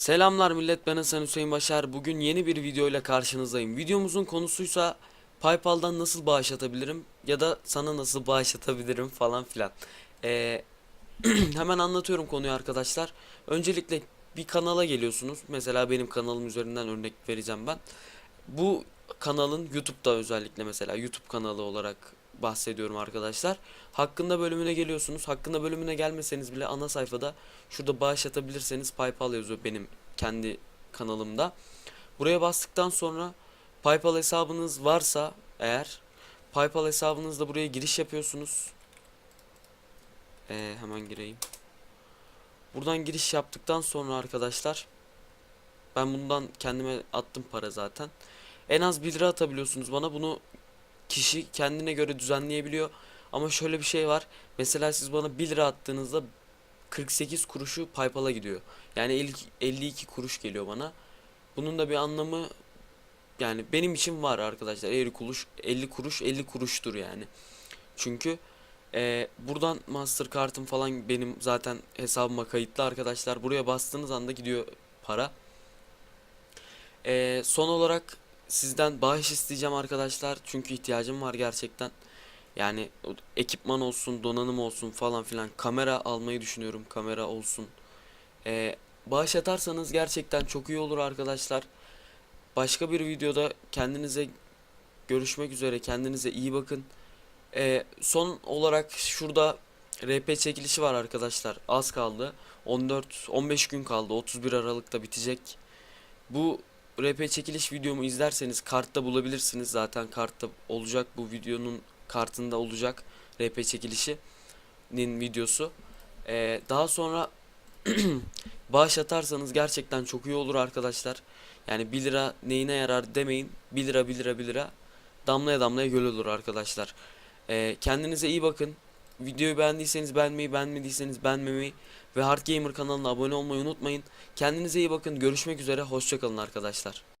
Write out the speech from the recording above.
Selamlar millet ben Hasan Hüseyin Başar. Bugün yeni bir video ile karşınızdayım. Videomuzun konusuysa PayPal'dan nasıl bağış atabilirim ya da sana nasıl bağış atabilirim falan filan. Ee, hemen anlatıyorum konuyu arkadaşlar. Öncelikle bir kanala geliyorsunuz. Mesela benim kanalım üzerinden örnek vereceğim ben. Bu kanalın YouTube'da özellikle mesela YouTube kanalı olarak bahsediyorum arkadaşlar. Hakkında bölümüne geliyorsunuz. Hakkında bölümüne gelmeseniz bile ana sayfada şurada bağış atabilirseniz PayPal yazıyor benim kendi kanalımda. Buraya bastıktan sonra PayPal hesabınız varsa eğer PayPal hesabınızda buraya giriş yapıyorsunuz. Ee, hemen gireyim. Buradan giriş yaptıktan sonra arkadaşlar ben bundan kendime attım para zaten. En az 1 lira atabiliyorsunuz bana. Bunu kişi kendine göre düzenleyebiliyor. Ama şöyle bir şey var. Mesela siz bana 1 lira attığınızda 48 kuruşu PayPal'a gidiyor. Yani 50 52 kuruş geliyor bana. Bunun da bir anlamı yani benim için var arkadaşlar. 50 kuruş 50 kuruş 50 kuruştur yani. Çünkü e, buradan Mastercard'ım falan benim zaten hesabıma kayıtlı arkadaşlar. Buraya bastığınız anda gidiyor para. E, son olarak sizden bağış isteyeceğim arkadaşlar. Çünkü ihtiyacım var gerçekten. Yani ekipman olsun, donanım olsun falan filan. Kamera almayı düşünüyorum. Kamera olsun. Ee, bağış atarsanız gerçekten çok iyi olur arkadaşlar. Başka bir videoda kendinize görüşmek üzere. Kendinize iyi bakın. Ee, son olarak şurada RP çekilişi var arkadaşlar. Az kaldı. 14 15 gün kaldı. 31 Aralık'ta bitecek. Bu RP çekiliş videomu izlerseniz kartta bulabilirsiniz. Zaten kartta olacak bu videonun kartında olacak RP çekilişinin videosu. Ee, daha sonra bağış atarsanız gerçekten çok iyi olur arkadaşlar. Yani 1 lira neyine yarar demeyin. 1 lira 1 lira 1 lira damlaya damlaya göl olur arkadaşlar. Ee, kendinize iyi bakın. Videoyu beğendiyseniz beğenmeyi, beğenmediyseniz beğenmemeyi ve Hard Gamer kanalına abone olmayı unutmayın. Kendinize iyi bakın. Görüşmek üzere. Hoşçakalın arkadaşlar.